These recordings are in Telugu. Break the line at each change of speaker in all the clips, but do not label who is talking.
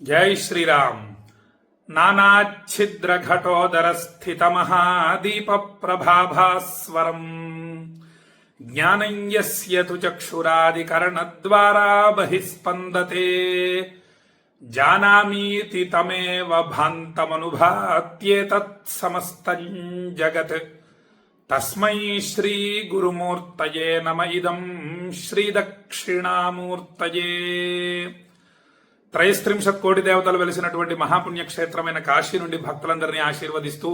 జై శ్రీరామ్ నానాఛిద్రఘటోదర స్థిత మహాదీప ప్రభాభాస్వరం జ్ఞానం యస్య తు చక్షురాదికరణద్వారా బహిస్పందతే జానామీతి తమేవ భాంతమనుభాత్యేతత్ సమస్తం జగత్ తస్మై త్రయస్త్రింశత్ కోటి దేవతలు వెలిసినటువంటి మహాపుణ్యక్షేత్రమైన కాశీ నుండి భక్తులందరినీ ఆశీర్వదిస్తూ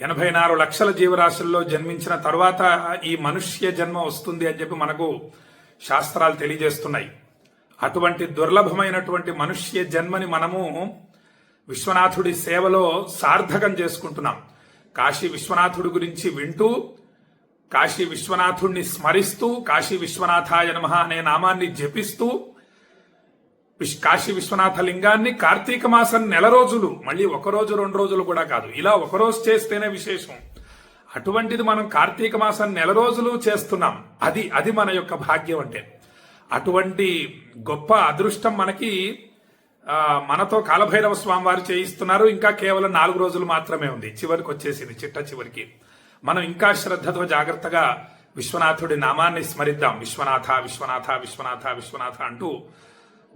ఎనభై నాలుగు లక్షల జీవరాశుల్లో జన్మించిన తర్వాత ఈ మనుష్య జన్మ వస్తుంది అని చెప్పి మనకు శాస్త్రాలు తెలియజేస్తున్నాయి. అటువంటి దుర్లభమైనటువంటి మనుష్య జన్మని మనము విశ్వనాథుడి సేవలో సార్థకం చేసుకుంటున్నాం. కాశీ విశ్వనాథుడి గురించి వింటూ కాశీ విశ్వనాథుణ్ణి స్మరిస్తూ కాశీ విశ్వనాథాయ నమ అనే నామాన్ని జపిస్తూ కాశీ విశ్వనాథ లింగాన్ని కార్తీక మాసం నెల రోజులు మళ్ళీ ఒక రోజు రెండు రోజులు కూడా కాదు. ఇలా ఒక రోజు చేస్తేనే విశేషం. అటువంటిది మనం కార్తీక మాసం నెల రోజులు చేస్తున్నాం. అది అది మన యొక్క భాగ్యం అంటే. అటువంటి గొప్ప అదృష్టం మనకి మనతో కాలభైరవ స్వామి వారు చేయిస్తున్నారు. ఇంకా కేవలం నాలుగు రోజులు మాత్రమే ఉంది. చివరికి వచ్చేసింది చిట్ట చివరికి. మనం ఇంకా శ్రద్ధతో జాగ్రత్తగా విశ్వనాథుడి నామాన్ని స్మరిద్దాం. విశ్వనాథ విశ్వనాథ విశ్వనాథ విశ్వనాథ అంటూ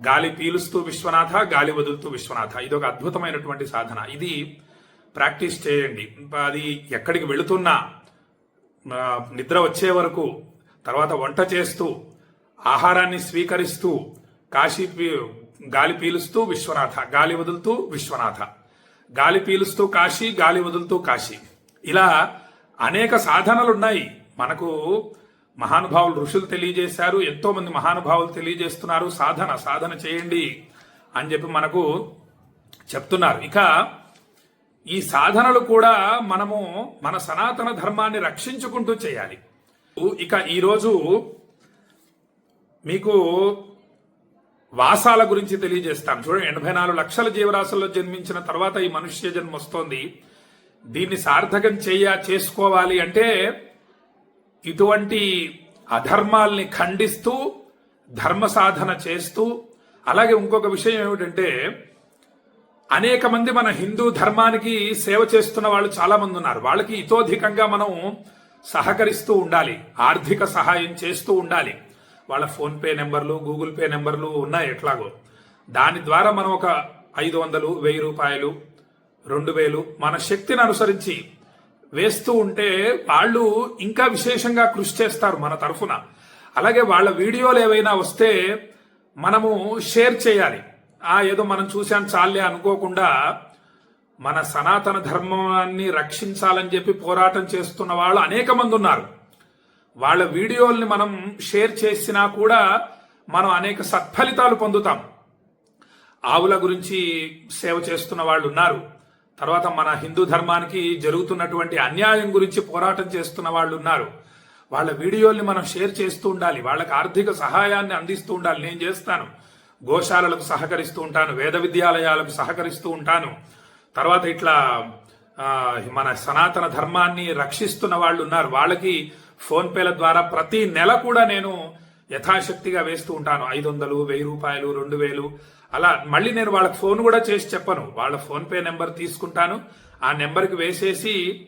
గాలి పీలుస్తూ విశ్వనాథ గాలి వదులుతూ విశ్వనాథ. ఇది ఒక అద్భుతమైనటువంటి సాధన. ఇది ప్రాక్టీస్ చేయండి. అది ఎక్కడికి వెళుతున్నా నిద్ర వచ్చే వరకు తర్వాత వంట చేస్తూ ఆహారాన్ని స్వీకరిస్తూ కాశీ గాలి పీలుస్తూ విశ్వనాథ గాలి వదులుతూ విశ్వనాథ. గాలి పీలుస్తూ కాశీ గాలి వదులుతూ కాశీ. ఇలా అనేక సాధనలు ఉన్నాయి మనకు మహానుభావులు ఋషులు తెలియజేశారు ఎంతో మంది మహానుభావులు తెలియజేస్తున్నారు సాధన సాధన చేయండి అని చెప్పి మనకు చెప్తున్నారు. ఇక ఈ సాధనలు కూడా మనము మన సనాతన ధర్మాన్ని రక్షించుకుంటూ చేయాలి. ఇక ఈరోజు మీకు వాసాల గురించి తెలియజేస్తాను. చూడండి ఎనభై నాలుగు లక్షల జీవరాశుల్లో జన్మించిన తర్వాత ఈ మనుష్య జన్మ వస్తోంది. దీన్ని సార్థకం చేయ చేసుకోవాలి అంటే ఇటువంటి అధర్మాల్ని ఖండిస్తూ ధర్మ సాధన చేస్తూ అలాగే ఇంకొక విషయం ఏమిటంటే అనేక మంది మన హిందూ ధర్మానికి సేవ చేస్తున్న వాళ్ళు చాలా మంది ఉన్నారు. వాళ్ళకి ఇతోధికంగా మనం సహకరిస్తూ ఉండాలి. ఆర్థిక సహాయం చేస్తూ ఉండాలి. వాళ్ళ ఫోన్ పే నెంబర్లు గూగుల్ పే నెంబర్లు ఉన్నాయి ఎట్లాగో. దాని ద్వారా మనం ఒక ఐదు వందలు వెయ్యి రూపాయలు రెండు వేలు మన శక్తిని అనుసరించి వేస్తూ ఉంటే వాళ్ళు ఇంకా విశేషంగా కృషి చేస్తారు మన తరఫున. అలాగే వాళ్ళ వీడియోలు ఏవైనా వస్తే మనము షేర్ చేయాలి. ఆ ఏదో మనం చూశాను చాలే అనుకోకుండా మన సనాతన ధర్మాన్ని రక్షించాలని చెప్పి పోరాటం చేస్తున్న వాళ్ళు అనేక మంది ఉన్నారు. వాళ్ళ వీడియోల్ని మనం షేర్ చేసినా కూడా మనం అనేక సత్ఫలితాలు పొందుతాం. ఆవుల గురించి సేవ చేస్తున్న వాళ్ళు ఉన్నారు. తర్వాత మన హిందూ ధర్మానికి జరుగుతున్నటువంటి అన్యాయం గురించి పోరాటం చేస్తున్న వాళ్ళు ఉన్నారు. వాళ్ళ వీడియోల్ని మనం షేర్ చేస్తూ ఉండాలి. వాళ్ళకి ఆర్థిక సహాయాన్ని అందిస్తూ ఉండాలి. నేను చేస్తాను. గోశాలలకు సహకరిస్తూ ఉంటాను. వేద విద్యాలయాలకు సహకరిస్తూ ఉంటాను. తర్వాత ఇట్లా మన సనాతన ధర్మాన్ని రక్షిస్తున్న వాళ్ళు ఉన్నారు. వాళ్ళకి ఫోన్పేల ద్వారా ప్రతి నెల కూడా నేను యథాశక్తిగా వేస్తూ ఉంటాను. ఐదు వందలు వెయ్యి రూపాయలు రెండు వేలు. అలా మళ్ళీ నేను వాళ్ళకి ఫోన్ కూడా చేసి చెప్పను. వాళ్ళ ఫోన్ పే నెంబర్ తీసుకుంటాను. ఆ నెంబర్కి వేసేసి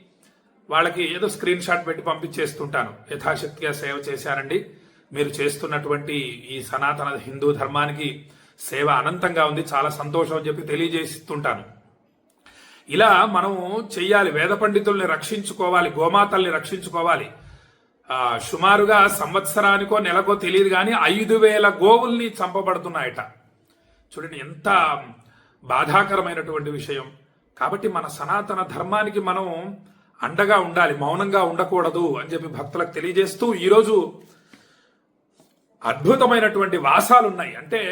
వాళ్ళకి ఏదో స్క్రీన్ షాట్ పెట్టి పంపించేస్తుంటాను. యథాశక్తిగా సేవ చేశారండి. మీరు చేస్తున్నటువంటి ఈ సనాతన హిందూ ధర్మానికి సేవ అనంతంగా ఉంది. చాలా సంతోషం అని చెప్పి తెలియజేస్తుంటాను. ఇలా మనం చెయ్యాలి. వేద పండితుల్ని రక్షించుకోవాలి. గోమాతల్ని రక్షించుకోవాలి. సుమారుగా సంవత్సరానికో నెలకో తెలియదు కానీ ఐదు వేల గోవుల్ని చంపబడుతున్నాయట. చూడండి ఎంత బాధాకరమైనటువంటి విషయం. కాబట్టి మన సనాతన ధర్మానికి మనం అండగా ఉండాలి మౌనంగా ఉండకూడదు అని చెప్పి భక్తులకు తెలియజేస్తూ ఈరోజు అద్భుతమైనటువంటి వాసాలు ఉన్నాయి అంటే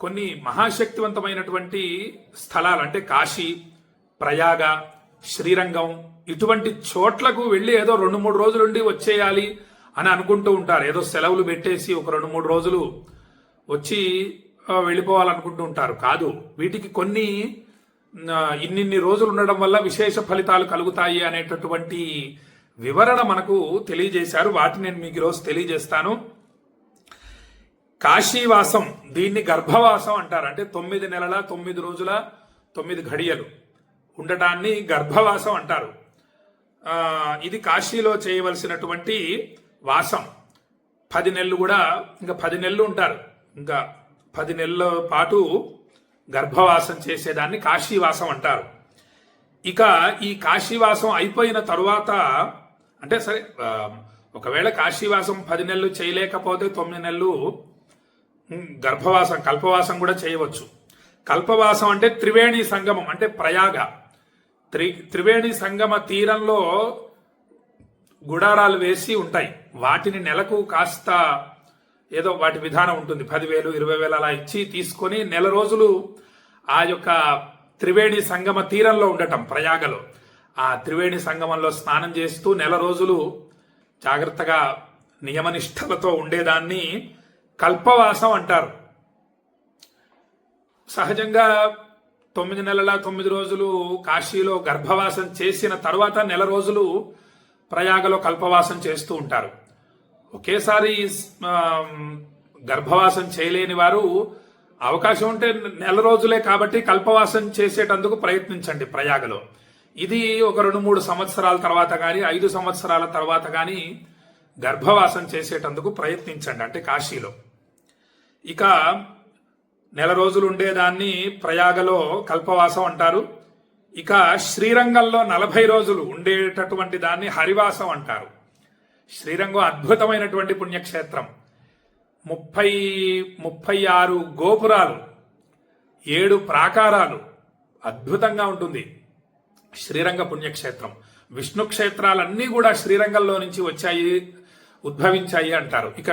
కొన్ని మహాశక్తివంతమైనటువంటి స్థలాలు అంటే కాశీ ప్రయాగ శ్రీరంగం ఇటువంటి చోట్లకు వెళ్ళి ఏదో రెండు మూడు రోజులు ఉండి వచ్చేయాలి అని అనుకుంటూ ఉంటారు. ఏదో సెలవులు పెట్టేసి ఒక రెండు మూడు రోజులు వచ్చి వెళ్ళిపోవాలనుకుంటూ ఉంటారు. కాదు వీటికి కొన్ని ఇన్నిన్ని రోజులు ఉండడం వల్ల విశేష ఫలితాలు కలుగుతాయి అనేటటువంటి వివరణ మనకు తెలియజేశారు. వాటిని నేను మీకు ఈరోజు తెలియజేస్తాను. కాశీవాసం దీన్ని గర్భవాసం అంటారు. అంటే తొమ్మిది నెలల తొమ్మిది రోజుల తొమ్మిది ఘడియలు. ఉండటాన్ని గర్భవాసం అంటారు. ఇది కాశీలో చేయవలసినటువంటి వాసం. పది నెలలు కూడా ఇంకా పది నెలలు ఉంటారు. ఇంకా పది నెలల పాటు గర్భవాసం చేసేదాన్ని కాశీవాసం అంటారు. ఇక ఈ కాశీవాసం అయిపోయిన తరువాత అంటే సరే ఒకవేళ కాశీవాసం పది నెలలు చేయలేకపోతే తొమ్మిది నెలలు గర్భవాసం కల్పవాసం కూడా చేయవచ్చు. కల్పవాసం అంటే త్రివేణి సంగమం అంటే ప్రయాగ. త్రి త్రివేణి సంగమ తీరంలో గుడారాలు వేసి ఉంటాయి. వాటిని నెలకు కాస్త ఏదో వాటి విధానం ఉంటుంది. పదివేలు ఇరవై వేలు అలా ఇచ్చి తీసుకొని నెల రోజులు ఆ యొక్క త్రివేణి సంగమ తీరంలో ఉండటం ప్రయాగలో. ఆ త్రివేణి సంగమంలో స్నానం చేస్తూ నెల రోజులు జాగ్రత్తగా నియమనిష్టలతో ఉండేదాన్ని కల్పవాసం అంటారు. సహజంగా తొమ్మిది నెలల తొమ్మిది రోజులు కాశీలో గర్భవాసం చేసిన తర్వాత నెల రోజులు ప్రయాగలో కల్పవాసం చేస్తూ ఉంటారు. ఒకేసారి గర్భవాసం చేయలేని వారు అవకాశం ఉంటే నెల రోజులే కాబట్టి కల్పవాసం చేసేటందుకు ప్రయత్నించండి ప్రయాగలో. ఇది ఒక రెండు మూడు సంవత్సరాల తర్వాత కానీ ఐదు సంవత్సరాల తర్వాత కానీ గర్భవాసం చేసేటందుకు ప్రయత్నించండి అంటే కాశీలో. ఇక నెల రోజులు ఉండేదాన్ని ప్రయాగలో కల్పవాసం అంటారు. ఇక శ్రీరంగంలో నలభై రోజులు ఉండేటటువంటి దాన్ని హరివాసం అంటారు. శ్రీరంగం అద్భుతమైనటువంటి పుణ్యక్షేత్రం. ముప్పై ముప్పై ఆరు గోపురాలు ఏడు ప్రాకారాలు అద్భుతంగా ఉంటుంది. శ్రీరంగ పుణ్యక్షేత్రం. విష్ణు క్షేత్రాలన్నీ కూడా శ్రీరంగంలో నుంచి వచ్చాయి ఉద్భవించాయి అంటారు. ఇక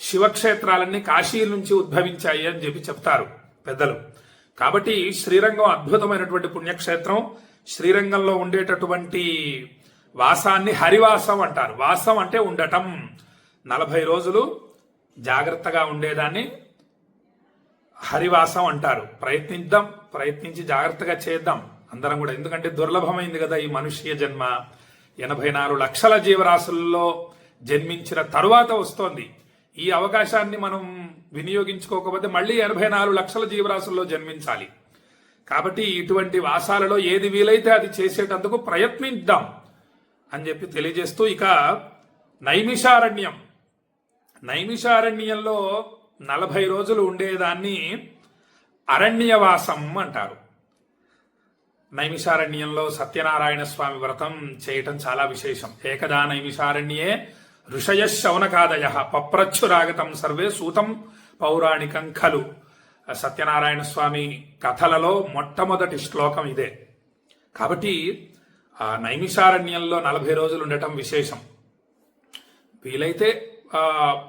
శివక్షేత్రాలన్నీ కాశీ నుంచి ఉద్భవించాయి అని చెప్పి చెప్తారు పెద్దలు. కాబట్టి శ్రీరంగం అద్భుతమైనటువంటి పుణ్యక్షేత్రం శ్రీరంగంలో ఉండేటటువంటి వాసాన్ని హరివాసం అంటారు. వాసం అంటే ఉండటం. నలభై రోజులు జాగ్రత్తగా ఉండేదాన్ని హరివాసం అంటారు. ప్రయత్నిద్దాం ప్రయత్నించి జాగ్రత్తగా చేద్దాం అందరం కూడా. ఎందుకంటే దుర్లభమైంది కదా ఈ మనుష్య జన్మ. ఎనభై నాలుగు లక్షల జీవరాశుల్లో జన్మించిన తరువాత వస్తోంది. ఈ అవకాశాన్ని మనం వినియోగించుకోకపోతే మళ్ళీ ఎనభై నాలుగు లక్షల జీవరాశుల్లో జన్మించాలి. కాబట్టి ఇటువంటి వాసాలలో ఏది వీలైతే అది చేసేటందుకు ప్రయత్నిద్దాం అని చెప్పి తెలియజేస్తూ ఇక నైమిషారణ్యం. నైమిషారణ్యంలో నలభై రోజులు ఉండేదాన్ని అరణ్యవాసం అంటారు. నైమిషారణ్యంలో సత్యనారాయణ స్వామి వ్రతం చేయటం చాలా విశేషం. ఏకదా నైమిషారణ్యే ఋషయ శౌనకాదయ పప్రచ్చురాగతం సర్వే సూతం పౌరాణికం ఖలు. సత్యనారాయణ స్వామి కథలలో మొట్టమొదటి శ్లోకం ఇదే. కాబట్టి ఆ నైమిషారణ్యంలో నలభై రోజులు ఉండటం విశేషం. వీలైతే ఆ,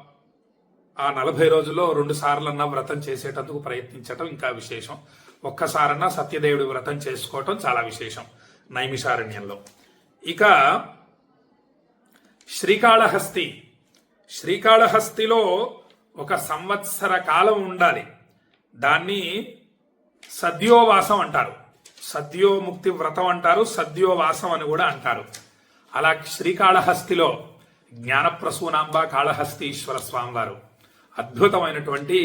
ఆ నలభై రోజుల్లో రెండు సార్లన్నా వ్రతం చేసేటందుకు ప్రయత్నించటం ఇంకా విశేషం. ఒక్కసారన్నా సత్యదేవుడి వ్రతం చేసుకోవటం చాలా విశేషం నైమిషారణ్యంలో. ఇక శ్రీకాళహస్తి. శ్రీకాళహస్తిలో ఒక సంవత్సర కాలం ఉండాలి. దాన్ని సద్యోవాసం అంటారు. సద్యోముక్తి వ్రతం అంటారు సద్యోవాసం అని కూడా అంటారు. అలా శ్రీకాళహస్తిలో జ్ఞానప్రసూనాంబ కాళహస్తీశ్వర స్వామివారు అద్భుతమైనటువంటి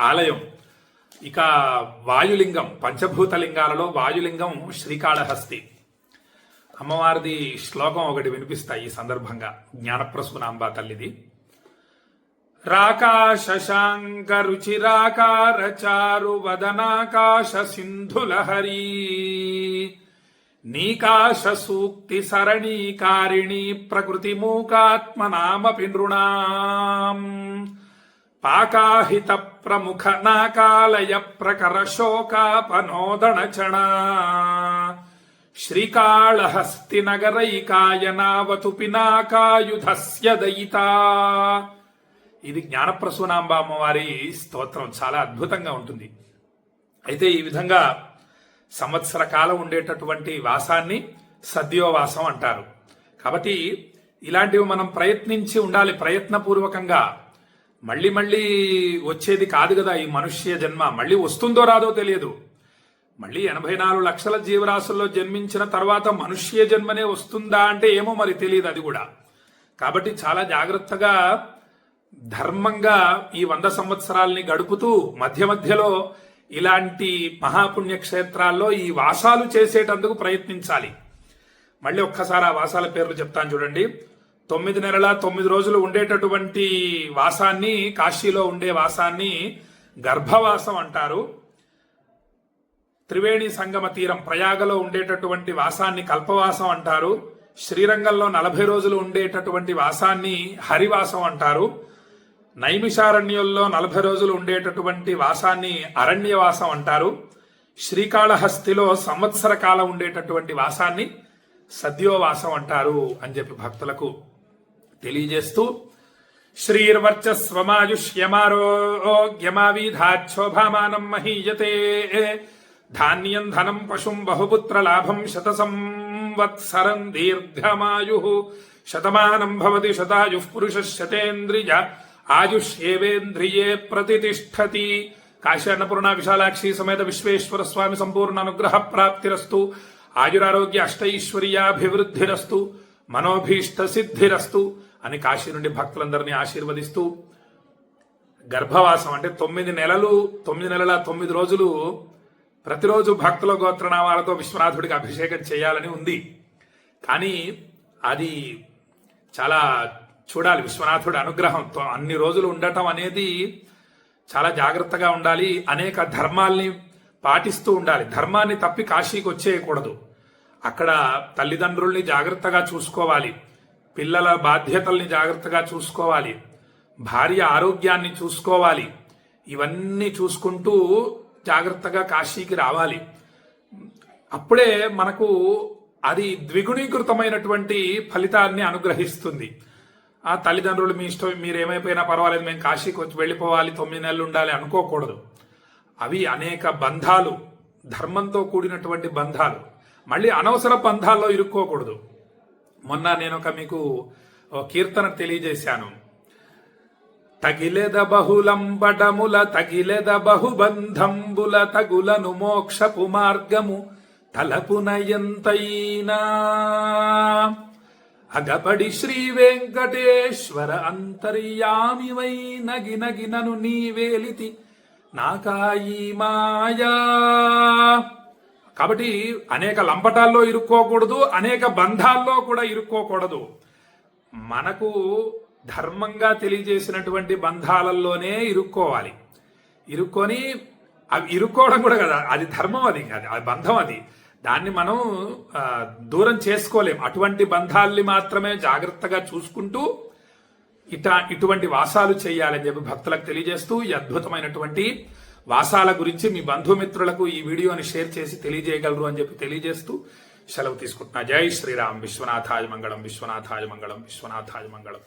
ఆలయం. ఇక వాయులింగం పంచభూత లింగాలలో వాయులింగం శ్రీకాళహస్తి. అమ్మవారిది శ్లోకం ఒకటి వినిపిస్తాయి ఈ సందర్భంగా. జ్ఞానప్రసూనాంబ తల్లిది. రాకాశశాంక రుచిరాకార చారు వదనాకాశ సింధులహరీ నీకాశ సూక్తి సరణీకారిణి ప్రకృతి మూకాత్మనామపి నృణాం. పాకాహిత ప్రముఖ నాకాలయ ప్రకర శోకాపనోదణ చణా శ్రీకాళహస్తి నగరైకాయనావతు పినాకాయుధస్య దయితా. ఇది జ్ఞానప్రసూనాంబ అమ్మవారి స్తోత్రం. చాలా అద్భుతంగా ఉంటుంది. అయితే ఈ విధంగా సంవత్సర కాలం ఉండేటటువంటి వాసాన్ని సద్యోవాసం అంటారు. కాబట్టి ఇలాంటివి మనం ప్రయత్నించి ఉండాలి ప్రయత్నపూర్వకంగా. మళ్ళీ మళ్ళీ వచ్చేది కాదు కదా ఈ మనుష్య జన్మ. మళ్ళీ వస్తుందో రాదో తెలియదు. మళ్ళీ ఎనభై నాలుగు లక్షల జీవరాశుల్లో జన్మించిన తర్వాత మనుష్య జన్మనే వస్తుందా అంటే ఏమో మరి తెలియదు అది కూడా. కాబట్టి చాలా జాగ్రత్తగా ధర్మంగా ఈ వంద సంవత్సరాల్ని గడుపుతూ మధ్య మధ్యలో ఇలాంటి మహాపుణ్యక్షేత్రాల్లో ఈ వాసాలు చేసేటందుకు ప్రయత్నించాలి. మళ్ళీ ఒక్కసారి ఆ వాసాల పేర్లు చెప్తాను చూడండి. తొమ్మిది నెలల తొమ్మిది రోజులు ఉండేటటువంటి వాసాన్ని కాశీలో ఉండే వాసాన్ని గర్భవాసం అంటారు. త్రివేణి సంగమ తీరం ప్రయాగలో ఉండేటటువంటి వాసాన్ని కల్పవాసం అంటారు. శ్రీరంగంలో నలభై రోజులు ఉండేటటువంటి వాసాన్ని హరివాసం అంటారు. నైమిషారణ్యంలో నలభై రోజులు ఉండేటటువంటి వాసాన్ని అరణ్యవాసం అంటారు. శ్రీకాళహస్తిలో సంవత్సర కాలం ఉండేటటువంటి వాసాన్ని సద్యోవాసం అంటారు అని చెప్పి భక్తులకు తెలియజేస్తూ శ్రీర్వర్చస్వమాయుష్యమారోగ్యమావిధాక్షోభామానం మహీయతే. ధాన్యం ధనం పశుం బహుపుత్ర లాభం శత సంవత్సరం దీర్ఘమాయు. శతమానం భవతి శతాయు పురుష శతేంద్రియ ఆయుష్యేవేంద్రియే ప్రతిష్టతి కాశీ విశాలాక్షి సమేత విశ్వేశ్వర స్వామి సంపూర్ణ అనుగ్రహ ప్రాప్తిరస్తు ఆయురారోగ్య అష్టైశ్వర్యాభివృద్ధిరస్తు. మనోభీష్ట సిద్ధిరస్తు అని కాశీ నుండి భక్తులందరినీ ఆశీర్వదిస్తూ గర్భవాసం అంటే తొమ్మిది నెలలు తొమ్మిది నెలల తొమ్మిది రోజులు ప్రతిరోజు భక్తుల గోత్రనామాలతో విశ్వనాథుడికి అభిషేకం చేయాలని ఉంది. కానీ అది చాలా చూడాలి. విశ్వనాథుడి అనుగ్రహంతో అన్ని రోజులు ఉండటం అనేది చాలా జాగ్రత్తగా ఉండాలి. అనేక ధర్మాల్ని పాటిస్తూ ఉండాలి. ధర్మాన్ని తప్పి కాశీకి వచ్చేయకూడదు. అక్కడ తల్లిదండ్రుల్ని జాగ్రత్తగా చూసుకోవాలి. పిల్లల బాధ్యతల్ని జాగ్రత్తగా చూసుకోవాలి. భార్య ఆరోగ్యాన్ని చూసుకోవాలి. ఇవన్నీ చూసుకుంటూ జాగ్రత్తగా కాశీకి రావాలి. అప్పుడే మనకు అది ద్విగుణీకృతమైనటువంటి ఫలితాన్ని అనుగ్రహిస్తుంది. ఆ తల్లిదండ్రులు మీ ఇష్టం మీరు ఏమైపోయినా పర్వాలేదు మేము కాశీకి వచ్చి వెళ్ళిపోవాలి తొమ్మిది నెలలు ఉండాలి అనుకోకూడదు. అవి అనేక బంధాలు ధర్మంతో కూడినటువంటి బంధాలు. మళ్ళీ అనవసర బంధాల్లో ఇరుక్కోకూడదు. మొన్న నేను ఒక మీకు కీర్తన తెలియజేశాను. తగిలెద బహులంబటముల తగిలెద బహుబంధంబుల తగులను మోక్షపు మార్గము తలపున ఎంతైనా. అగపడి శ్రీ వెంకటేశ్వర అంతర్యామివై నగి నగి నీవేలితి నాకాయి మాయా. కాబట్టి అనేక లంపటాల్లో ఇరుక్కోకూడదు అనేక బంధాల్లో కూడా ఇరుక్కోకూడదు. మనకు ధర్మంగా తెలియజేసినటువంటి బంధాలలోనే ఇరుక్కోవాలి. ఇరుక్కొని అవి ఇరుక్కోవడం కూడా కదా అది ధర్మం అది అది అది బంధం అది. దాన్ని మనం దూరం చేసుకోలేం. అటువంటి బంధాల్ని మాత్రమే జాగ్రత్తగా చూసుకుంటూ ఇట ఇటువంటి వాసాలు చేయాలని చెప్పి భక్తులకు తెలియజేస్తూ ఈ అద్భుతమైనటువంటి వాసాల గురించి మీ బంధుమిత్రులకు ఈ వీడియోని షేర్ చేసి తెలియజేయగలరు అని చెప్పి తెలియజేస్తూ సెలవు తీసుకుంటున్నా. జై శ్రీరామ్. విశ్వనాథాయ మంగళం. విశ్వనాథాయ మంగళం. విశ్వనాథాయ మంగళం.